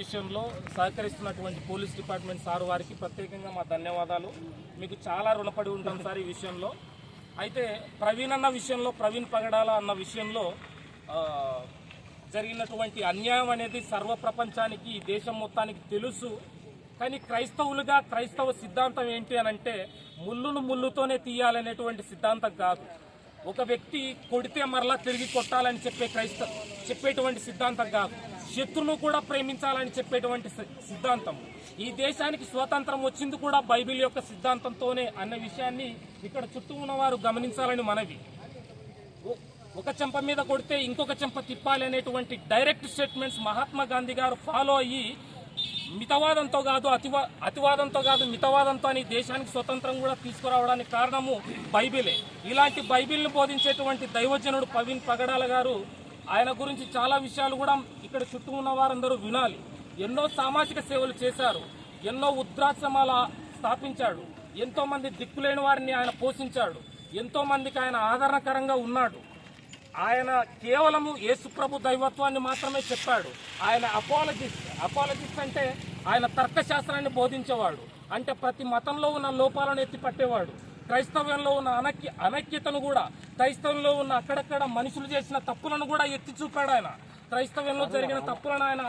విషయంలో సహకరిస్తున్నటువంటి police department sir వారికి ప్రత్యేకంగా మా ధన్యవాదాలు. మీకు చాలా రుణపడి ఉంటాం సార్ ఈ విషయంలో. అయితే ప్రవీణ్ అన్న విషయంలో ప్రవీణ్ పగడాల అన్న విషయంలో జరిగినటువంటి అన్యాయం అనేది సర్వ ప్రపంచానికి ఈ దేశం మొత్తానికి తెలుసు. కానీ క్రైస్తవులుగా క్రైస్తవ సిద్ధాంతం ఏంటి అని అంటే ముళ్ళును ముళ్ళుతోనే తీయాలనేటువంటి సిద్ధాంతం కాదు. ఒక వ్యక్తి కొడితే మరలా తిరిగి కొట్టాలని చెప్పే క్రైస్త చెప్పేటువంటి సిద్ధాంతం కాదు. శత్రును కూడా ప్రేమించాలని చెప్పేటువంటి సిద్ధాంతం. ఈ దేశానికి స్వాతంత్రం వచ్చింది కూడా బైబిల్ యొక్క సిద్ధాంతంతోనే అన్న విషయాన్ని ఇక్కడ చుట్టూ ఉన్నవారు గమనించాలని మనవి. ఒ- ఒక చెంప మీద కొడితే ఇంకొక చెంప తిప్పాలి అనేటువంటి డైరెక్ట్ స్టేట్మెంట్స్ మహాత్మా గాంధీ గారు ఫాలో అయ్యి మితవాదంతో కాదు అతివా అతివాదంతో కాదు మితవాదంతో అని దేశానికి స్వతంత్రం కూడా తీసుకురావడానికి కారణము బైబిలే. ఇలాంటి బైబిల్ని బోధించేటువంటి దైవజనుడు ప్రవీణ్ పగడాల గారు ఆయన గురించి చాలా విషయాలు కూడా ఇక్కడ చుట్టూ ఉన్న వారందరూ వినాలి. ఎన్నో సామాజిక సేవలు చేశారు. ఎన్నో వృద్ధాశ్రమాల స్థాపించాడు. ఎంతో మంది దిక్కులేని వారిని ఆయన పోషించాడు. ఎంతో మందికి ఆయన ఆదరణకరంగా ఉన్నాడు. ఆయన కేవలము యేసుప్రభు దైవత్వాన్ని మాత్రమే చెప్పాడు. ఆయన అపాలజిస్ట్ అపాలజిస్ట్ అంటే ఆయన తర్కశాస్త్రాన్ని బోధించేవాడు. అంటే ప్రతి మతంలో ఉన్న లోపాలను ఎత్తి పట్టేవాడు క్రైస్తవ్యంలో ఉన్న అనక్య అనక్యతను కూడా క్రైస్తవంలో ఉన్న అక్కడక్కడ మనుషులు చేసిన తప్పులను కూడా ఎత్తి చూపాడు ఆయన. క్రైస్తవ్యంలో జరిగిన తప్పులను ఆయన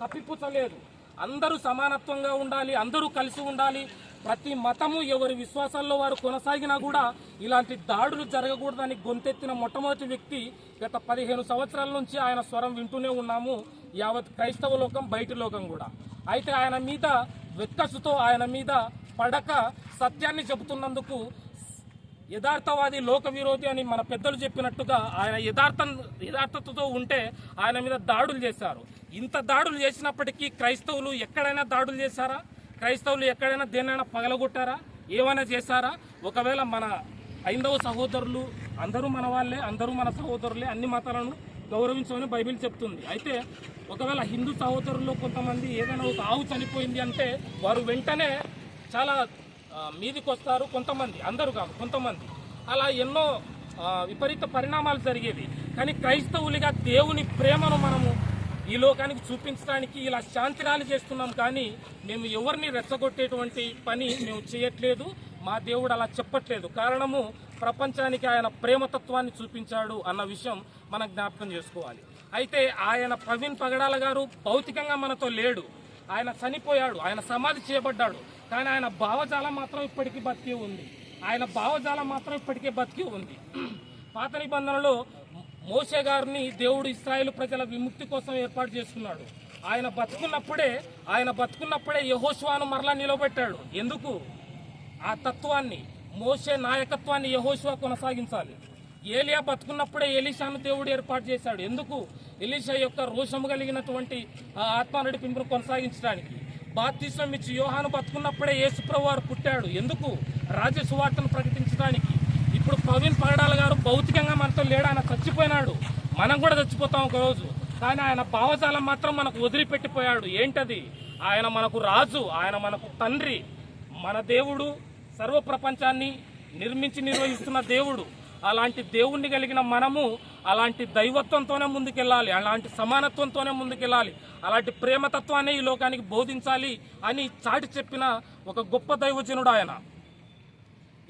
తప్పిపుచ్చలేదు అందరూ సమానత్వంగా ఉండాలి అందరూ కలిసి ఉండాలి. ప్రతి మతము ఎవరి విశ్వాసాల్లో వారు కొనసాగినా కూడా ఇలాంటి దాడులు జరగకూడదని గొంతెత్తిన మొట్టమొదటి వ్యక్తి గత పదిహేను సంవత్సరాల నుంచి ఆయన స్వరం వింటూనే ఉన్నాము యావత్ క్రైస్తవ లోకం బయటి లోకం కూడా. అయితే ఆయన మీద వెక్కసుతో ఆయన మీద పడక సత్యాన్ని చెబుతున్నందుకు యథార్థవాది లోక విరోధి అని మన పెద్దలు చెప్పినట్టుగా ఆయన యథార్థం యథార్థతతో ఉంటే ఆయన మీద దాడులు చేశారు. ఇంత దాడులు చేసినప్పటికీ క్రైస్తవులు ఎక్కడైనా దాడులు చేశారా? క్రైస్తవులు ఎక్కడైనా దేనైనా పగలగొట్టారా? ఏమైనా చేశారా? ఒకవేళ మన ఐందవ సహోదరులు అందరూ మన వాళ్ళే అందరూ మన సహోదరులే అన్ని మతాలను గౌరవించమని బైబిల్ చెప్తుంది. అయితే ఒకవేళ హిందూ సహోదరుల్లో కొంతమంది ఏదైనా ఒక ఆవు చనిపోయింది అంటే వారు వెంటనే చాలా మీదికి వస్తారు. కొంతమంది అందరూ కాదు కొంతమంది. అలా ఎన్నో విపరీత పరిణామాలు జరిగేవి. కానీ క్రైస్తవులుగా దేవుని ప్రేమను మనము ఈ లోకానికి చూపించడానికి ఇలా శాంతిరాలు చేస్తున్నాం. కానీ మేము ఎవరిని రెచ్చగొట్టేటువంటి పని మేము చేయట్లేదు. మా దేవుడు అలా చెప్పట్లేదు. కారణము ప్రపంచానికి ఆయన ప్రేమతత్వాన్ని చూపించాడు అన్న విషయం మనం జ్ఞాపకం చేసుకోవాలి. అయితే ఆయన ప్రవీణ్ పగడాల గారు భౌతికంగా మనతో లేడు. ఆయన చనిపోయాడు ఆయన సమాధి చేయబడ్డాడు. కానీ ఆయన భావజాలం మాత్రం ఇప్పటికీ బతికి ఉంది. ఆయన భావజాలం మాత్రం ఇప్పటికే బతికి ఉంది. పాత నిబంధనలో మోసే గారిని దేవుడు ఇస్రాయేల్ ప్రజల విముక్తి కోసం ఏర్పాటు చేసుకున్నాడు ఆయన బతుకున్నప్పుడే ఆయన బతుకున్నప్పుడే యహోశ్వాను మరలా నిలబెట్టాడు. ఎందుకు? ఆ తత్వాన్ని మోసే నాయకత్వాన్ని యహోశివ కొనసాగించాలి. ఏలియా బతుకున్నప్పుడే ఏలిషాను దేవుడు ఏర్పాటు చేశాడు. ఎందుకు? ఎలీషా యొక్క రోషము కలిగినటువంటి ఆ ఆత్మ నడిపింపును కొనసాగించడానికి బాప్తిసం ఇచ్చి యోహాను బతుకున్నప్పుడే యేసుప్రభు వారు పుట్టాడు. ఎందుకు? రాజసువార్తను ప్రకటించడానికి. ఇప్పుడు ప్రవీణ్ పగడాల గారు భౌతికంగా మనతో లేడు. ఆయన చచ్చిపోయినాడు. మనం కూడా చచ్చిపోతాం ఒక రోజు కానీ ఆయన భావజాలం మాత్రం మనకు వదిలిపెట్టిపోయాడు. ఏంటది? ఆయన మనకు రాజు ఆయన మనకు తండ్రి. మన దేవుడు సర్వ ప్రపంచాన్ని నిర్మించి నిర్వహిస్తున్న దేవుడు. అలాంటి దేవుణ్ణి కలిగిన మనము అలాంటి దైవత్వంతోనే ముందుకెళ్ళాలి అలాంటి సమానత్వంతోనే ముందుకెళ్ళాలి అలాంటి ప్రేమతత్వాన్ని ఈ లోకానికి బోధించాలి అని చాటి చెప్పిన ఒక గొప్ప దైవజనుడు ఆయన.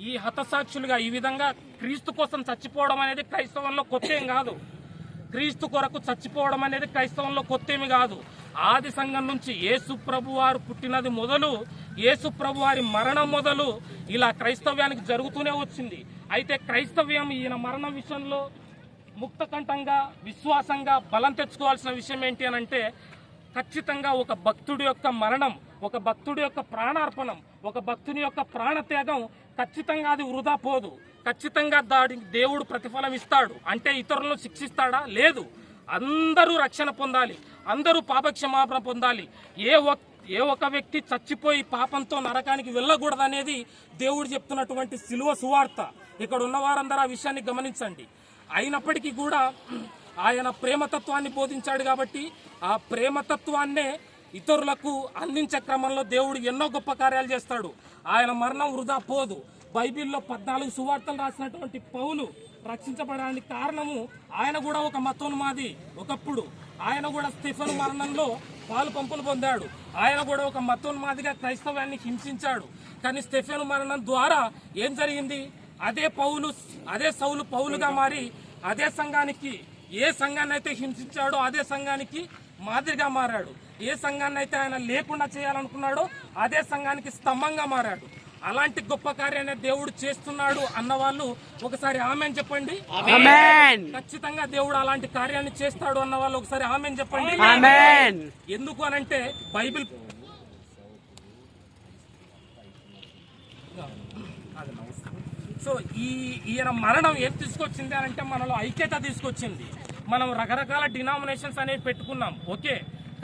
ఈ హతసాక్షులుగా ఈ విధంగా క్రీస్తు కోసం చచ్చిపోవడం అనేది క్రైస్తవంలో కొత్త ఏం కాదు. క్రీస్తు కొరకు చచ్చిపోవడం అనేది క్రైస్తవంలో కొత్త ఏమి కాదు. ఆది సంఘం నుంచి యేసు ప్రభు వారు పుట్టినది మొదలు యేసు ప్రభు వారి మరణం మొదలు ఇలా క్రైస్తవ్యానికి జరుగుతూనే వచ్చింది. అయితే క్రైస్తవ్యం ఈయన మరణం విషయంలో ముక్తకంఠంగా విశ్వాసంగా బలం తెచ్చుకోవాల్సిన విషయం ఏంటి అని అంటే ఖచ్చితంగా ఒక భక్తుడి యొక్క మరణం ఒక భక్తుడి యొక్క ప్రాణార్పణం ఒక భక్తుని యొక్క ప్రాణత్యాగం ఖచ్చితంగా అది వృధా పోదు. ఖచ్చితంగా దానికి దేవుడు ప్రతిఫలం ఇస్తాడు. అంటే ఇతరులను శిక్షిస్తాడా? లేదు. అందరూ రక్షణ పొందాలి. అందరూ పాపక్షమాపణ పొందాలి. ఏ ఒక్ ఏ ఒక వ్యక్తి చచ్చిపోయి పాపంతో నరకానికి వెళ్ళకూడదనేది దేవుడు చెప్తున్నటువంటి సిలువ సువార్త. ఇక్కడ ఉన్న వారందరూ ఆ విషయాన్ని గమనించండి. అయినప్పటికీ కూడా ఆయన ప్రేమతత్వాన్ని బోధించాడు కాబట్టి ఆ ప్రేమతత్వాన్నే ఇతరులకు అందించే క్రమంలో దేవుడు ఎన్నో గొప్ప కార్యాలు చేస్తాడు. ఆయన మరణం వృధా పోదు. బైబిల్లో పద్నాలుగు సువార్తలు రాసినటువంటి పౌలు రక్షించబడడానికి కారణము ఆయన కూడా ఒక మతోన్మాది ఒకప్పుడు. ఆయన కూడా స్టిఫన్ మరణంలో పాలు పంపులు పొందాడు. ఆయన కూడా ఒక మతోన్మాదిగా క్రైస్తవాన్ని హింసించాడు. కానీ స్టెఫెన్ మరణం ద్వారా ఏం జరిగింది? అదే పౌలు అదే సౌలు పౌలుగా మారి అదే సంఘానికి ఏ సంఘాన్ని అయితే హింసించాడో అదే సంఘానికి మాదిరిగా మారాడు. ఏ సంఘాన్ని అయితే ఆయన లేకుండా చేయాలనుకున్నాడో అదే సంఘానికి స్తంభంగా మారాడు. అలాంటి గొప్ప కార్యాన్ని దేవుడు చేస్తున్నాడు అన్న వాళ్ళు ఒకసారి ఆమెన్ చెప్పండి. ఆమేన్. ఖచ్చితంగా దేవుడు అలాంటి కార్యాన్ని చేస్తాడు అన్న వాళ్ళు ఒకసారి ఆమెన్ చెప్పండి. ఆమేన్. ఎందుకు అనంటే బైబిల్ సో ఈ ఈయన మరణం ఏం తీసుకొచ్చింది అని అంటే మనలో ఐక్యత తీసుకొచ్చింది. మనం రకరకాల డినామినేషన్స్ అనేవి పెట్టుకున్నాం. ఓకే.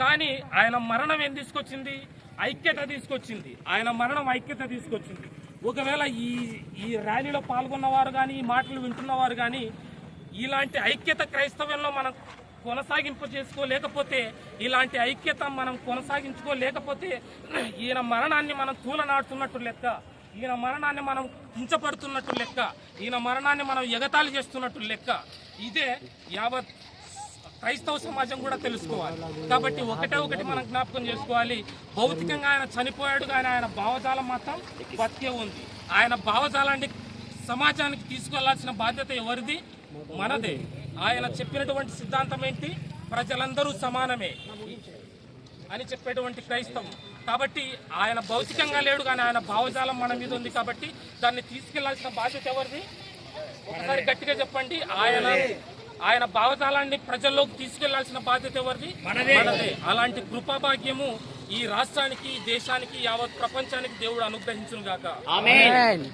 కానీ ఆయన మరణం ఏం తీసుకొచ్చింది? ఐక్యత తీసుకొచ్చింది. ఆయన మరణం ఐక్యత తీసుకొచ్చింది. ఒకవేళ ఈ ఈ ర్యాలీలో పాల్గొన్నవారు కానీ ఈ మాటలు వింటున్నవారు కానీ ఇలాంటి ఐక్యత క్రైస్తవ్యంలో మనం కొనసాగింపు చేసుకోలేకపోతే ఇలాంటి ఐక్యత మనం కొనసాగించుకోలేకపోతే ఈయన మరణాన్ని మనం తూలనాడుతున్నట్టు లెక్క ఈయన మరణాన్ని మనం కించపడుతున్నట్టు లెక్క ఈయన మరణాన్ని మనం ఎగతాళి చేస్తున్నట్టు లెక్క ఇదే యావత్ క్రైస్తవ సమాజం కూడా తెలుసుకోవాలి. కాబట్టి ఒకటే ఒకటి మనం జ్ఞాపకం చేసుకోవాలి. భౌతికంగా ఆయన చనిపోయాడు కానీ ఆయన భావజాలం మాత్రం బతికే ఉంది. ఆయన భావజాలాన్ని సమాజానికి తీసుకెళ్ళాల్సిన బాధ్యత ఎవరిది? మనదే. ఆయన చెప్పినటువంటి సిద్ధాంతం ఏంటి? ప్రజలందరూ సమానమే అని చెప్పేటువంటి క్రైస్తవం. కాబట్టి ఆయన భౌతికంగా లేడు కానీ ఆయన భావజాలం మన మీద ఉంది కాబట్టి దాన్ని తీసుకెళ్ళాల్సిన బాధ్యత ఎవరిది? ఒకసారి గట్టిగా చెప్పండి. ఆయన ఆయన భావజాలాన్ని ప్రజల్లోకి తీసుకెళ్ళాల్సిన బాధ్యత ఎవరిది? మనదే. అలాంటి కృపాభాగ్యము ఈ రాష్ట్రానికి ఈ దేశానికి యావత్ ప్రపంచానికి దేవుడు అనుగ్రహించును గాక ఆమేన్.